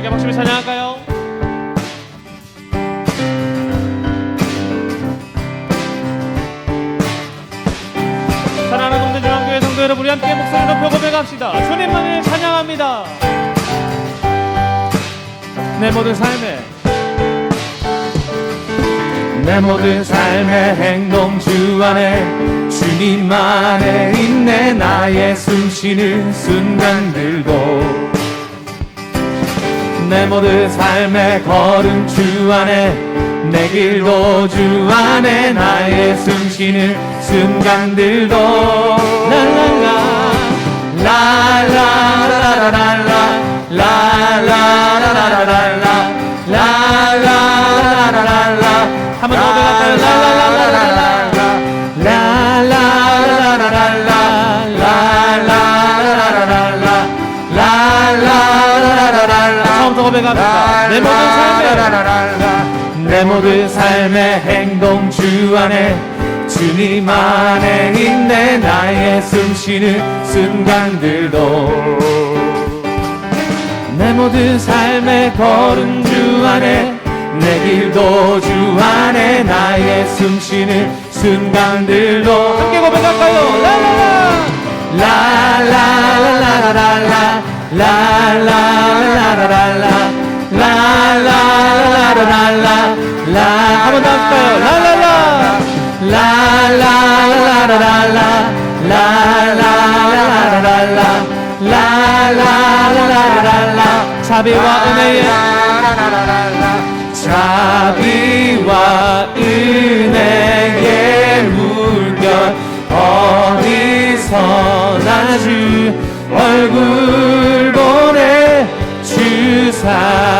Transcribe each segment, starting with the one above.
함께 박수를 찬양할까요? 사랑하는 동대 중앙교회 성도 여러분 우리 함께 목소리 높여 고백합시다 주님만을 찬양합니다 내 모든 삶에 내 모든 삶의 행동 주 안에 주님 안에 있네 나의 숨쉬는 순간들도 내 모든 삶의 걸음 주 안에 내 길도 주 안에 나의 숨쉬는 순간들도. 랄랄라 라라라라라라 라라라라라라 모든 삶의 행동 주 안에 주님 안에 있네 나의 숨쉬는 순간들도 내 모든 삶의 걸음 주 안에 내 길도 주 안에 나의 숨쉬는 순간들도 함께 고백할까요? 라라라 라라라라라라 라라라라라라 라라라라라라 라 한번 더 할까요? 라라라 라라라라라라 라라라라라라 라라라라라라 자비와 은혜의 자비와 은혜의 물결 어디서나 주 얼굴 보내 주사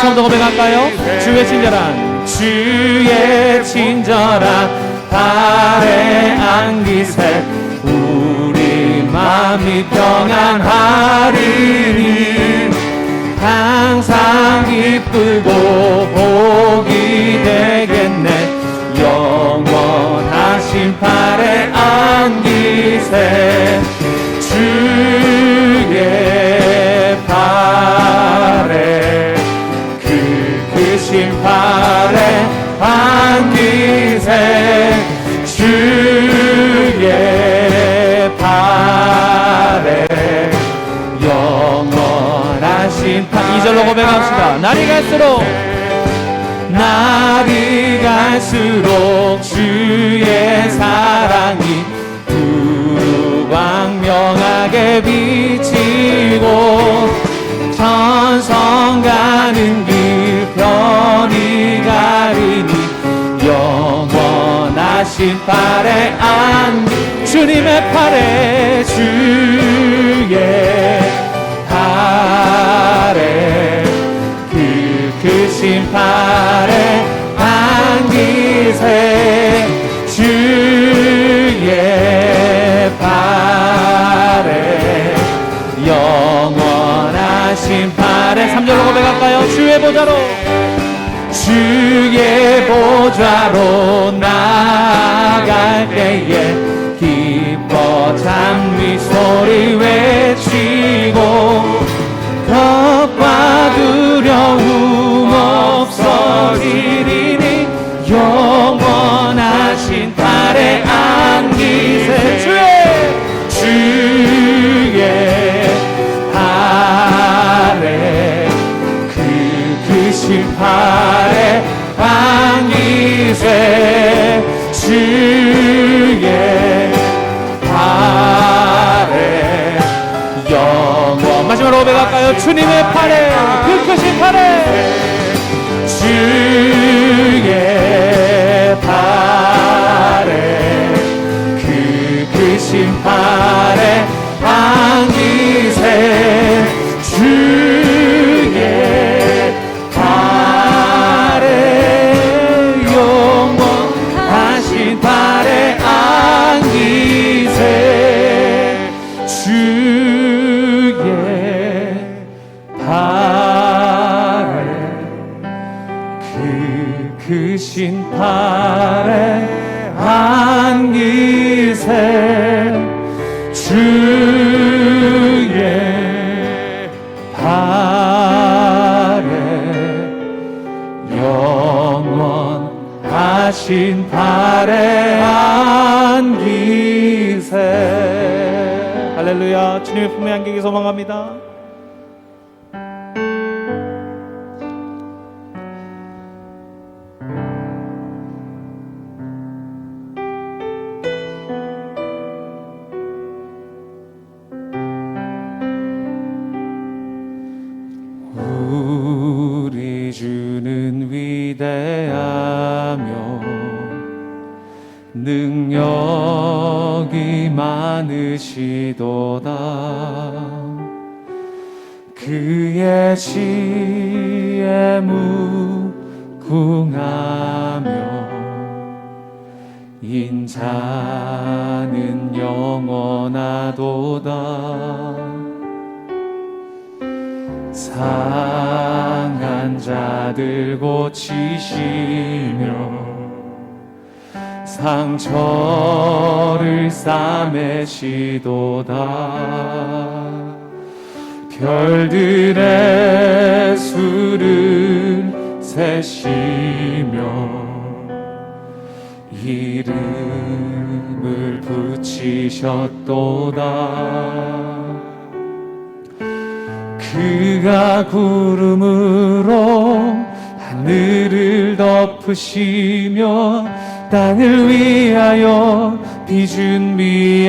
처음부터 고백할까요? 주의 친절한 주의 친절한 발에 안기세 우리 마음이 평안하리니 항상 기쁘고 복 팔에 이절로 고백합시다. 날이 갈수록 날이 갈수록 주의 사랑이 두광명하게 비치고 천성 가는 길 편히 가리니 영원하신 팔에 안 주님의 팔에 보좌로 주의 보좌로 주님의 팔에 그 크신 팔에. 주의 팔에 그 크신 팔에 안기세. 주 팔에 영원하신 팔에 안기세. 할렐루야. 주님의 품에 안기기 소망합니다 많으시도다. 그의 지혜 무궁하며 인자는 영원하도다. 상한 자들 고치시며 상처를 싸매시도다. 별들의 수를 세시며 이름을 붙이셨도다. 그가 구름으로 하늘을 덮으시며 땅을 위하여 비준비하시니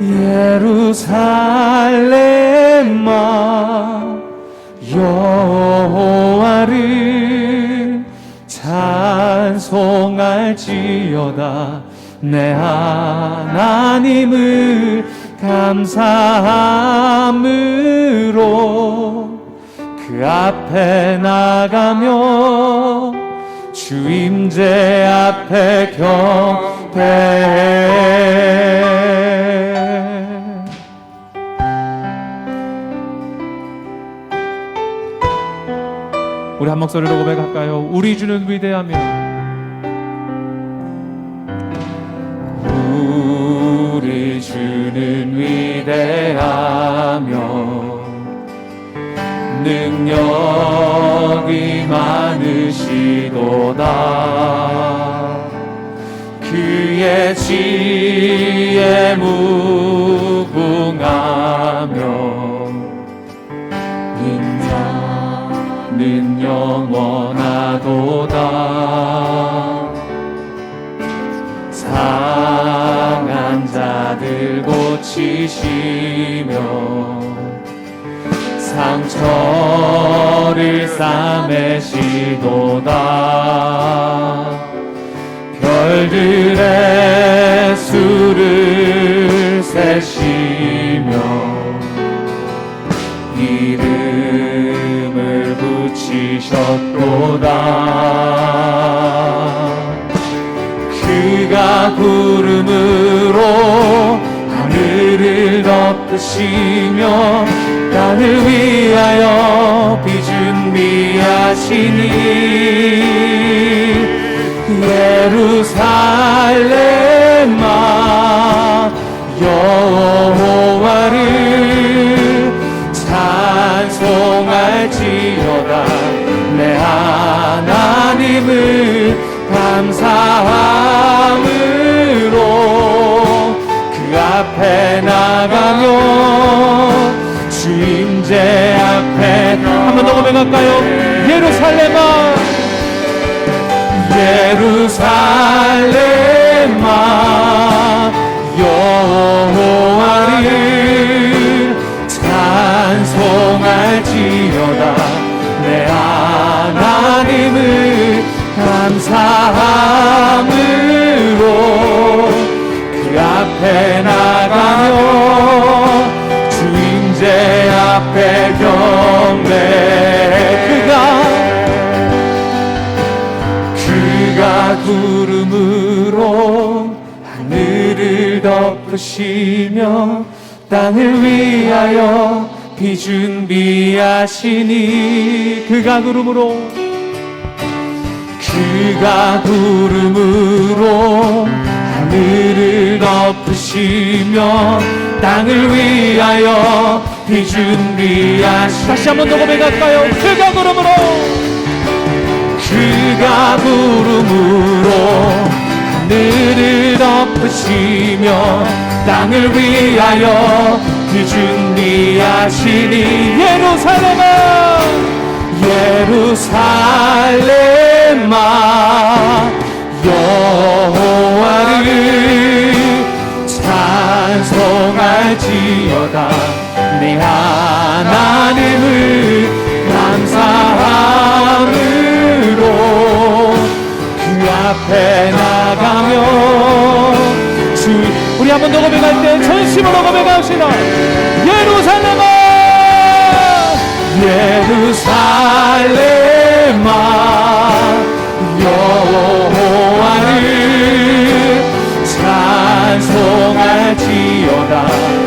예루살렘아 여호와를 찬송할지어다. 내 하나님을 감사함으로 그 앞에 나가며 주임제 앞에 경배해 우리 한 목소리로 고백할까요? 우리 주는 위대하며 많으시도다 그의 지혜 무궁하며 인자는 영원하도다. 상한 자들 고치시며 상처를 싸매시도다. 별들의 수를 세시며 이름을 붙이셨도다. 그가 구름으로 하늘을 덮으시며 땅을 위하여 비준비하시니 예루살렘아 여호와를 찬송할지어다. 내 하나님을 감사함으로 그 앞에 나 고백할까요? 예루살렘아. 예루살렘아 여호와를 찬송할지어다. 내 하나님을 감사함으로 그 앞에 나가며 주인제 앞에 경 덮으시며 땅을 위하여 비 준비하시니 그가 구름으로 그가 구름으로 하늘을 덮으시며 땅을 위하여 비 준비하시니 다시 한번 더 고백할까요? 그가 구름으로 그가 구름으로 하늘을 덮으시며 땅을 위하여 그 준비하시니 예루살렘아 예루살렘아 여호와를 찬송할지어다. 내 하나님을 감사함으로 그 앞에 나 더 고백할 때 전심으로 고백합시다. 예루살렘아! 예루살렘아! 여호와를 찬송할지어다